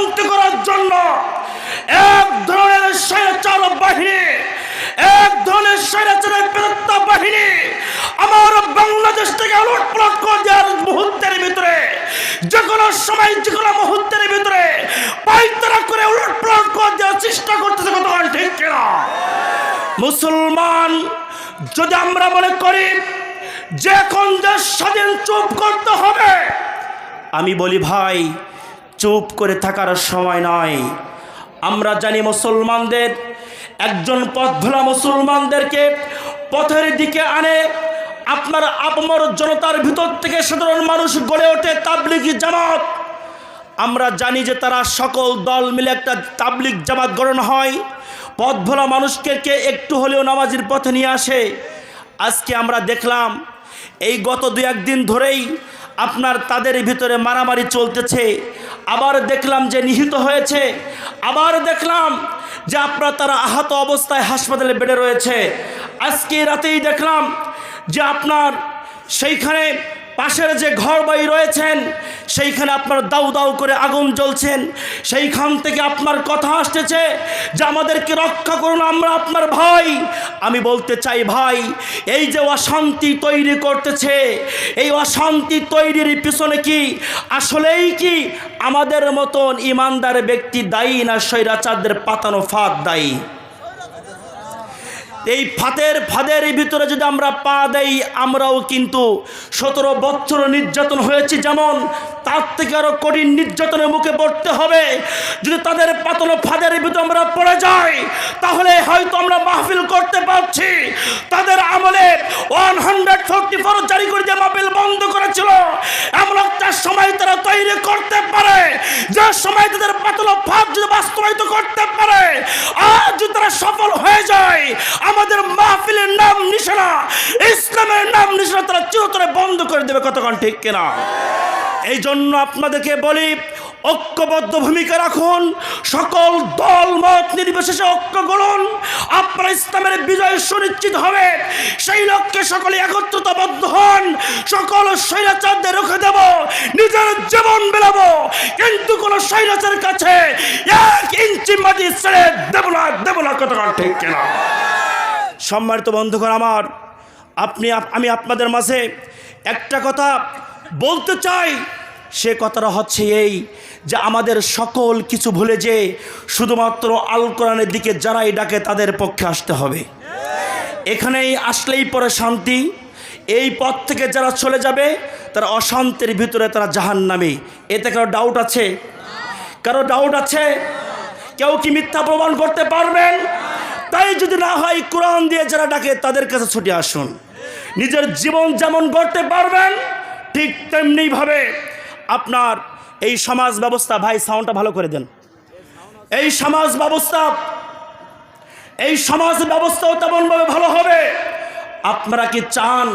শান্ত করার জন্য এক ধরনের স্বৈরাচার বাহিনী, এক ধরনের স্বৈরাচারের বিরুদ্ধ বাহিনী আমার বাংলাদেশ থেকে লুটপাট করে দেওয়ার মুহূর্তের ভিতরে, যে কোনো সময়, যে কোনো মুহূর্তের ভিতরে পাইতারা করে লুটপাট করে দেওয়ার চেষ্টা করতেছে কতক্ষণ ঠিক কিনা? মুসলমান, যদি আমরা মনে করি যে এখন দেশ স্বাধীন চুপ করতে হবে, আমি বলি ভাই চুপ করে থাকার সময় নয় আমরা জানি মুসলমানদের, একজন পথ ভোলা মুসলমানদেরকে পথের দিকে আনে। আপনার আপমর জনতার ভিতর থেকে সাধারণ মানুষ গড়ে ওঠে তাবলিগি জামাত। আমরা জানি যে তারা সকল দল মিলে একটা তাবলিগ জামাত গঠন হয়। পথ ভোলা মানুষকে একটু হলেও নামাজের পথে নিয়ে আসে। আজকে আমরা দেখলাম, এই গত দু একদিন ধরেই আপনার তাদের ভিতরে মারামারি চলতেছে। আবার দেখলাম যে নিহিত হয়েছে। আবার দেখলাম যে আপনার তারা আহত অবস্থায় হাসপাতালে বেডে রয়েছে। আজকে রাতেই দেখলাম যে আপনার সেইখানে পাশের যে ঘর বাড়ি রয়েছেন, সেইখানে আপনার দাউ দাউ করে আগুন জ্বলছেন। সেইখান থেকে আপনার কথা আসতেছে যে, আমাদেরকে রক্ষা করুন আমরা আপনার ভাই। আমি বলতে চাই, ভাই, এই যে অশান্তি তৈরি করতেছে, এই অশান্তি তৈরির পিছনে কি আসলেই কি আমাদের মতন ইমানদার ব্যক্তি দায়ী না, স্বৈরাচারদের পাতানো ফাঁদ দায়ী? এই ফাতের ফাদের ভিতরে যদি আমরা পা দেই, আমরাও কিন্তু সতেরো বছর নির্যাতন হয়েছি যেমন, তার থেকে আরও কঠিন নির্যাতনের মুখে পড়তে হবে। যদি তাদের পাতনো ফাদের ভিতরে আমরা পড়ে যাই, তাহলে হয়তো আমরা মাহফিল করতে পারছি। তাদের আমলে ওয়ান হান্ড্রেড ফোরটি ফোর জারি করে যে মাহফিল বন্ধ করেছিল। এমন একটা সময় তারা তৈরি করতে পারে। যে সময় তাদের পাতলো ফাঁদ যদি বাস্তবায়িত করতে পারে যদি তারা সফল হয়ে যায় আমাদের মাহফিলের নাম নিশানা, ইসলামের নাম নিশানা তারা চিরতরে বন্ধ করে দেবে, কতক্ষণ ঠিক কিনা? এই জন্য আপনাদেরকে বলি, ঐক্যবদ্ধ ভূমিকা রাখুন, সকল দল, মত নির্বিশেষে ঐক্য গড়ুন আপনার ইসলামের বিজয় সুনিশ্চিত হবে, সেই লক্ষ্যে সকলে একত্রিতবদ্ধ হন, সকল স্বৈরাচারদের রুখে দেব, নিজের জীবন বেলাবো, কিন্তু কোন স্বৈরাচারের কাছে এক ইঞ্চি মাটি ছেড়ে দেব না দেব না, কতক্ষণ ঠিক কিনা? সম্মানিত বন্ধুগণ আমার, আপনি আমি আপনাদের মাঝে একটা কথা বলতে চাই। সে কথাটা হচ্ছে এই যে আমাদের সকল কিছু ভুলে যে শুধুমাত্র আল কোরআনের দিকে যারাই ডাকে তাদের পক্ষে আসতে হবে। এখানেই আসলেই পরে শান্তি। এই পথ থেকে যারা চলে যাবে, তারা অশান্তির ভিতরে তারা জাহান নামে এতে কারও ডাউট আছে? কারও ডাউট আছে? কেউ কি মিথ্যা প্রমাণ করতে পারবেন? তাই যদি না হয় কোরআন দিয়ে যারা ডাকে, তাদের কাছে ছুটে আসুন। নিজের জীবন যেমন গড়তে পারবেন, ঠিক তেমনিভাবে আপনার এই সমাজ ব্যবস্থা, ভাই সাউন্ডটা ভালো করে দেন। এই সমাজ ব্যবস্থা, এই সমাজ ব্যবস্থাও তেমনভাবে ভালো হবে। আপনারা কি চান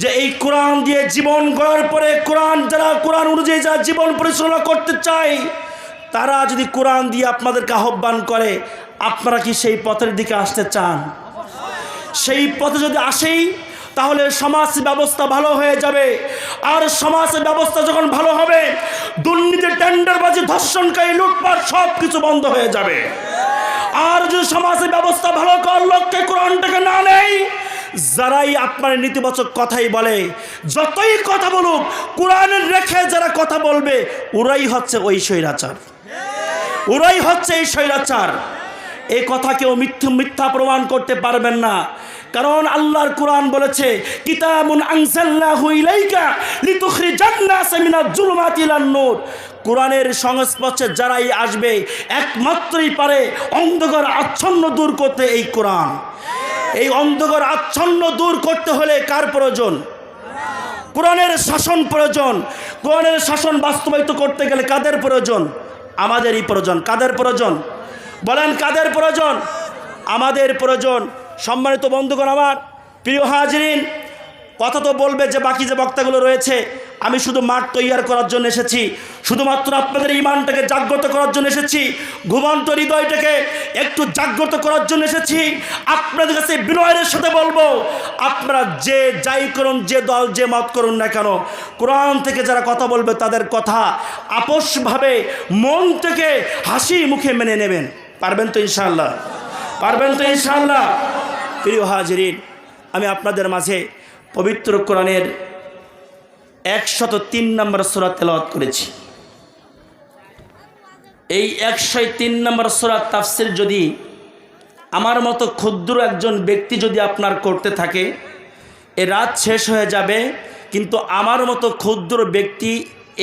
যে এই কোরআন দিয়ে জীবন গড়ার পরে কোরআন, যারা কোরআন অনুযায়ী যারা জীবন পরিচালনা করতে চায়, তারা যদি কোরআন দিয়ে আপনাদেরকে আহ্বান করে আপনারা কি সেই পথের দিকে আসতে চান? সেই পথে যদি আসেই, তাহলে সমাজ ব্যবস্থা ভালো হয়ে যাবে। আর সমাজ ব্যবস্থা যখন ভালো হবে, দুর্নীতি, টেন্ডারবাজি, ধর্ষণকারী, লুটপাট সব কিছু বন্ধ হয়ে যাবে। আর যদি সমাজের ব্যবস্থা ভালো করার লক্ষ্যে কোরআনটাকে না নেই, যারাই আপনার নেতিবাচক কথাই বলে, যতই কথা বলুক কোরআনের রেখে যারা কথা বলবে, ওরাই হচ্ছে ওই স্বৈরাচার। ওরাই হচ্ছে এই স্বৈরাচার। এই কথা কেউ মিথ্যা মিথ্যা প্রমাণ করতে পারবেন না। কারণ আল্লাহর কোরআন বলেছে কোরআনের সংস্পর্শে যারাই আসবে, একমাত্রই পারে অন্ধকার আচ্ছন্ন দূর করতে এই কোরআন। এই অন্ধকার আচ্ছন্ন দূর করতে হলে কার প্রয়োজন? কোরআনের শাসন প্রয়োজন। কোরআনের শাসন বাস্তবায়িত করতে গেলে কাদের প্রয়োজন? আমাদেরই প্রয়োজন। কাদের প্রয়োজন? বলেন, কাদের প্রয়োজন? আমাদের প্রয়োজন। সম্মানিত বন্ধুগণ আমার, প্রিয় হাজরিন, কথা তো বলবে যে বাকি যে বক্তাগুলো রয়েছে, আমি শুধু মাঠ তৈয়ার করার জন্য এসেছি, শুধুমাত্র আপনাদের ইমানটাকে জাগ্রত করার জন্য এসেছি, ঘুমন্ত হৃদয়টাকে একটু জাগ্রত করার জন্য এসেছি, আপনাদের কাছে বিনয়ের সাথে বলব, আপনারা যে যাই করুন, যে দল, যে মত করুন না কেন, কোরআন থেকে যারা কথা বলবে তাদের কথা আপোষভাবে মন থেকে হাসি মুখে মেনে নেবেন। পারবেন তো ইনশাআল্লাহ? পারবেন তো ইনশাআল্লাহ? প্রিয় হাজিরিন, আমি আপনাদের মাঝে পবিত্র কোরআনের একশত তিন নম্বর সোরা তেলাওয়াত করেছি। এই একশো তিন নম্বর সোরা তাফসির যদি আমার মতো ক্ষুদ্র একজন ব্যক্তি যদি আপনার করতে থাকে, এ রাত শেষ হয়ে যাবে, কিন্তু আমার মতো ক্ষুদ্র ব্যক্তি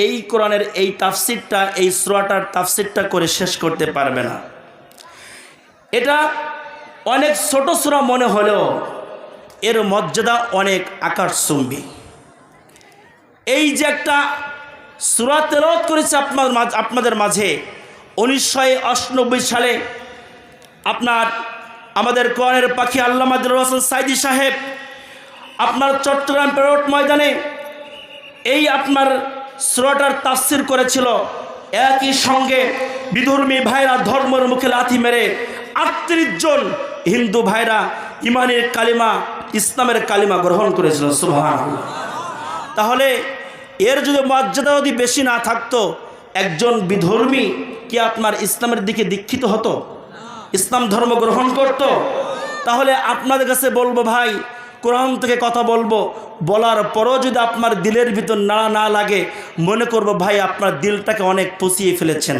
এই কোরআনের এই তাফসিরটা, এই সোরাটার তাফসিরটা করে শেষ করতে পারবে না। এটা অনেক ছোট সুরা মনে হলেও এর মর্যাদা অনেক আকাশচুম্বী এই যে একটা সুরা তেলত করেছে আপনার আপনাদের মাঝে, উনিশশো সালে আপনার, আমাদের কোরআনের পাখি আল্লাহ হোসেন সাইদি সাহেব আপনার চট্টগ্রাম পেরোট ময়দানে এই আপনার সুরাটার তাফসির করেছিল। একই সঙ্গে বিধর্মী ভাইরা ধর্মের মুখে লাথি মেরে আটত্রিশ জন হিন্দু ভাইরা ইমানের কালিমা, ইসলামের কালিমা গ্রহণ করেছিল সুবহান তাহলে এর যদি মর্যাদা যদি বেশি না থাকতো, একজন বিধর্মী কি আপনার ইসলামের দিকে দীক্ষিত হতো? ইসলাম ধর্ম গ্রহণ করত? তাহলে আপনাদের কাছে বলব ভাই, কোরআন থেকে কথা বলব, বলার পরও যদি আপনার দিলের ভিতর নাড়া না লাগে, মনে করব ভাই আপনার দিলটাকে অনেক পুষিয়ে ফেলেছেন।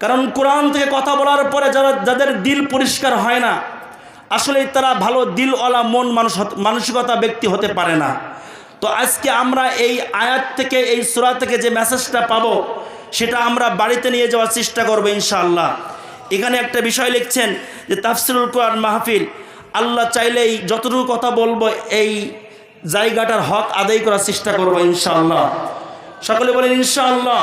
কারণ কোরআন থেকে কথা বলার পরে যারা যাদের দিল পরিষ্কার হয় না আসলে তারা ভালো দিলওয়ালা, মন মানুষ মানসিকতা ব্যক্তি হতে পারে না। তো আজকে আমরা এই আয়াত থেকে, এই সুরা থেকে যে মেসেজটা পাবো, সেটা আমরা বাড়িতে নিয়ে যাওয়ার চেষ্টা করব ইনশাআল্লাহ। এখানে একটা বিষয় লিখছেন যে, তাফসিরুল কোরআন মাহফিল, আল্লাহ চাইলেই যতটুকু কথা বলব, এই জায়গাটার হক আদায় করার চেষ্টা করব ইনশাআল্লাহ। সকলে বলেন, ইনশাআল্লাহ।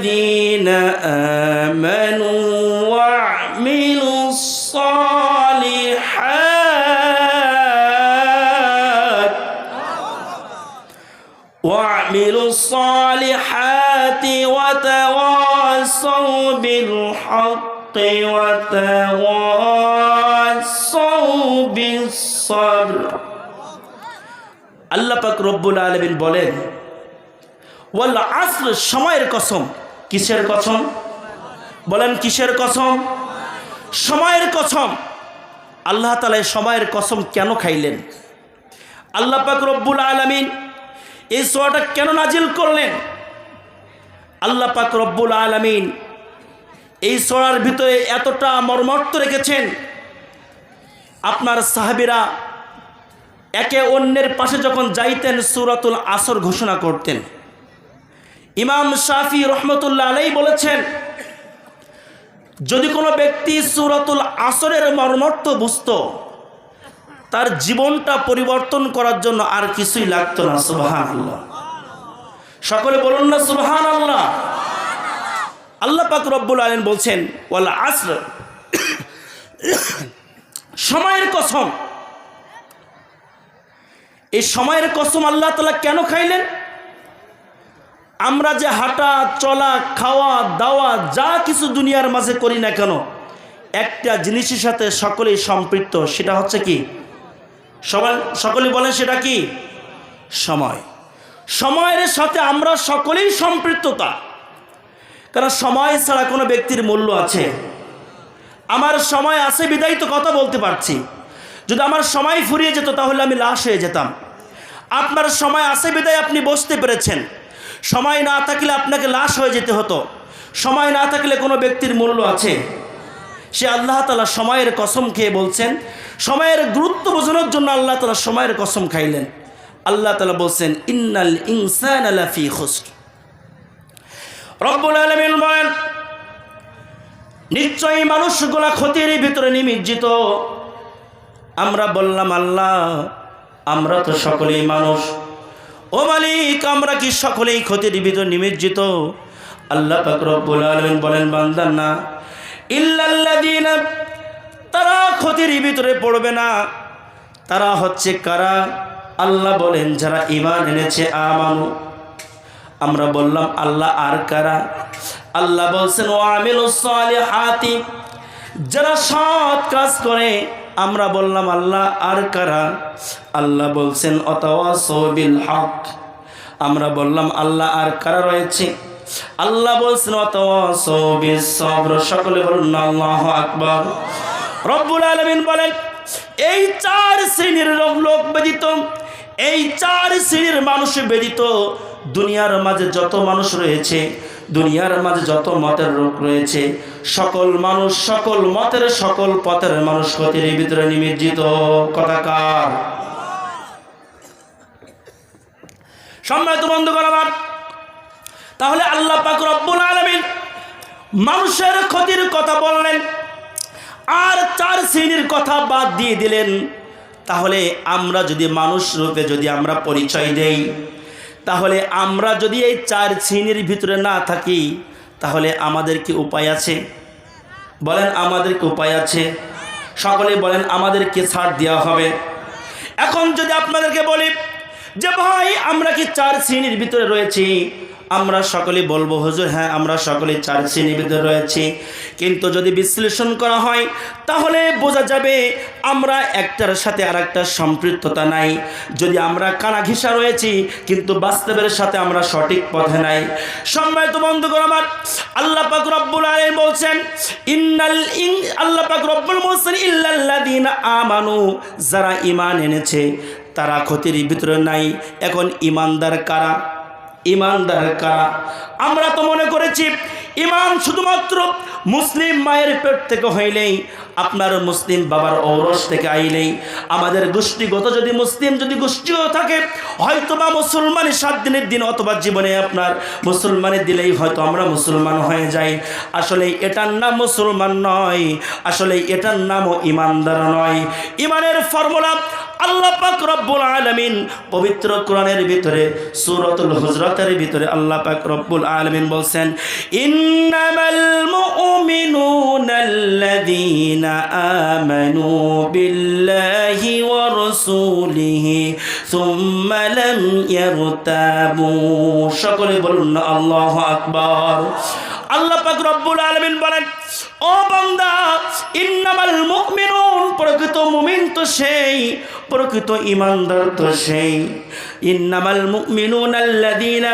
الذين آمنوا وعملوا الصالحات وعملوا الصالحات وتواصوا بالحق وتواصوا بالصبر আল্লাহ পাক রব্বুল আলমিন বলেন ওয়াল আসর সময়ের কসম কিসের কসম বলেন কিসের কসম সময়ের কসম আল্লাহ তালা সময়ের কসম কেন খাইলেন? আল্লাহ পাক রব্বুল আলমিন এই সোয়াটা কেন নাজিল করলেন? আল্লাহ পাক রব্বুল আলমিন এই সোয়ার ভিতরে এতটা মর্মর্ত রেখেছেন। আপনার সাহাবিরা একে অন্যের পাশে যখন যাইতেন সুরাতুল আসর ঘোষণা করতেন। ইমাম শাফি রহমতুল্লাহ আলাই বলেছেন, যদি কোনো ব্যক্তি সুরাতুল আসরের মর্মর্থ বুঝত, তার জীবনটা পরিবর্তন করার জন্য আর কিছুই লাগতো না সুবাহান আল্লাহ সকলে বলুন না সুবাহান আল্লাহ আল্লাহ পাক রব্বুল আলম বলছেন ওয়াল্লা আসর, সময়ের কসম। এই সময়ের কসম আল্লাহ তালা কেন খাইলেন? আমরা যে হাঁটা, চলা, খাওয়া, দাওয়া, যা কিছু দুনিয়ার মাঝে করি না কেন, একটা জিনিসের সাথে সকলেই সম্পৃক্ত, সেটা হচ্ছে কি? সবাই সকলে বলেন সেটা কি? সময়। সময়ের সাথে আমরা সকলেই সম্পৃক্ততা। কারণ সময় ছাড়া কোনো ব্যক্তির মূল্য আছে? আমার সময় আছে বিদায় তো কথা বলতে পারছি। যদি আমার সময় ফুরিয়ে যেত তাহলে আমি লাশ হয়ে যেতাম। আপনার সময় আছে বিদায় আপনি বসতে পেরেছেন। সময় না থাকলে আপনাকে লাশ হয়ে যেতে হতো। সময় না থাকলে কোনো ব্যক্তির মূল্য আছে। সে আল্লাহ তালা সময়ের কসম খেয়ে বলছেন, সময়ের গুরুত্ব বোঝানোর জন্য আল্লাহ তালা সময়ের কসম খাইলেন। আল্লাহ তালা বলছেন, ইন্নাল ইনসান রব্বুল আলমিন বলেন, নিশ্চয়ই মানুষগুলা ক্ষতির ভিতরে নিমিজ্জিত। আমরা বললাম, আল্লাহ, আমরা তো সকলেই মানুষ। ও মালিক, আমরা কি সকলেই ক্ষতির ভিতরে নিমজ্জিত? আল্লাহ রব্বুল আলামিন বলেন বান্দার না। ইল্লাল্লাযীনা, তারা ক্ষতির ভিতরে পড়বে না। তারা হচ্ছে কারা? আল্লাহ বলেন, যারা ঈমান এনেছে, আমানু। আমরা বললাম, আল্লাহ আর কারা? আল্লাহ বলছেন ও আমিলুস সালিহাতি, যারা সৎ কাজ করে আমরা বললাম, আল্লাহ, আর কারা? আল্লাহ বলছেন অতওয়াসবিল হক আমরা বললাম, আল্লাহ, আর কারা রয়েছে? আল্লাহ বলছেন অতওয়াসবিস সবর সকলে বলুন, আল্লাহু আকবার। রব্বুল আলামিন বলেন, এই চার শ্রেণির লোক ব্যতীত, এই চার শ্রেণির মানুষ ব্যতীত দুনিয়ার মাঝে যত মানুষ রয়েছে দুনিয়ার মাঝে যত মতের রোগ রয়েছে, সকল মানুষ সকল মতের সকল পথের মানুষ ক্ষতির ভিতরে নিমজ্জিত। কথাকার সম্মানিত বন্ধুগণ আমার, তাহলে আল্লাহ পাক রব্বুল আলামিন মানুষের ক্ষতির কথা বললেন, আর চার শ্রেণির কথা বাদ দিয়ে দিলেন। তাহলে আমরা যদি মানুষ রূপে যদি আমরা পরিচয় দেই তাহলে আমরা যদি এই চার শ্রেণির ভিতরে না থাকি, তাহলে আমাদের কি উপায় আছে? বলেন, আমাদের কি উপায় আছে? সকলে বলেন আমাদেরকে ছাড় দেওয়া হবে? এখন যদি আপনাদেরকে বলি যে, ভাই, আমরা কি চার শ্রেণির ভিতরে রয়েছি? আমরা সকলে বলব, হুজুর হ্যাঁ আমরা সকলে চার ভিতরে রয়েছি। কিন্তু যদি বিশ্লেষণ করা হয়, তাহলে বোঝা যাবে আমরা একটার সাথে আর একটা সম্পৃক্ততা নাই। যদি আমরা কানা ঘিসা রয়েছি, কিন্তু বাস্তবের সাথে আমরা সঠিক পথে নাই। সম্মানিত বন্ধুগণ আমার, আল্লাহ পাক রব্বুল আলামিন বলছেন, ইন্নাল ইন আল্লাহ পাক রব্বুল বলছেন, ইল্লাল্লাযীনা আমানু যারা ঈমান এনেছে, তারা ক্ষতির ভিতরে নাই। এখন ঈমানদার কারা? ইমানদার কারা? আমরা তো মনে করেছি ইমান শুধুমাত্র মুসলিম মায়ের পেট থেকে হইলেই আপনার মুসলিম বাবার ঔরস থেকে আইলেই আমাদের গোষ্ঠীগত যদি মুসলিম যদি গোষ্ঠীও থাকে হয়তো বা মুসলমানের সাত দিনের দিন অথবা জীবনে আপনার মুসলমানের দিলেই হয়তো আমরা মুসলমান হয়ে যাই। আসলে এটার নাম মুসলমান নয়, আসলে এটার নামও ইমানদার নয়। ইমানের ফর্মুলা আল্লাহ পাক রব্বুল আলামিন পবিত্র কোরআনের ভিতরে, সূরাতুল হুজরাতের ভিতরে আল্লাহ পাক রব্বুল আলামিন বলছেন, ইন্নামাল বিল্লাহি ওয়া রাসূলিহি সুম্মা লাম ইয়ারতাবু সকলে বলুন না আল্লাহু আকবার। আল্লাহ পাক রব্বুল আলামিন বলেন, ও বান্দা, ইন্নামাল মুমিনুন, প্রকৃত মুমিন তো সেই, প্রকৃত ইমানদার তো সেই। ইন্নামাল মুমিনুন আল্লাযীনা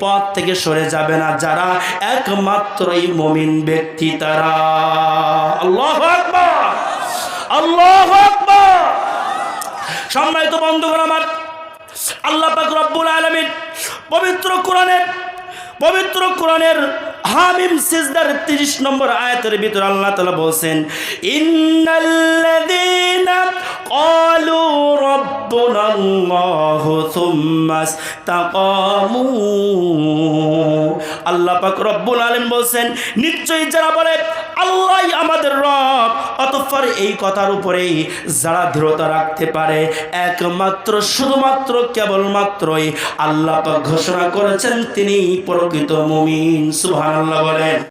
পথ থেকে সরে যাবে না যারা একমাত্রই মুমিন ব্যক্তি তারা। আল্লাহু আল্লাহু আকবার! সম্মানিত বন্ধুগণ আমার, আল্লাহ পাক রব্বুল আলামিন পবিত্র কোরআনের পবিত্র কোরআনের হামিম সিজদার 30 নম্বর আয়াতের ভিতর আল্লাহ তাআলা বলছেন ক্বালু রাব্বুনা আল্লাহু সুম্মা ইসতাকামু। আল্লাহ পাক রব্বুল আলামিন বলছেন, নিশ্চয়ই যারা বলে, আল্লাহই আমাদের রব অতঃপর এই কথার উপরেই যারা দৃঢ়তা রাখতে পারে, একমাত্র, শুধুমাত্র, কেবলমাত্রই আল্লাহ পাক ঘোষণা করেছেন তিনি প্রকৃত মুমিন। সুবহানাল্লাহ বলেন।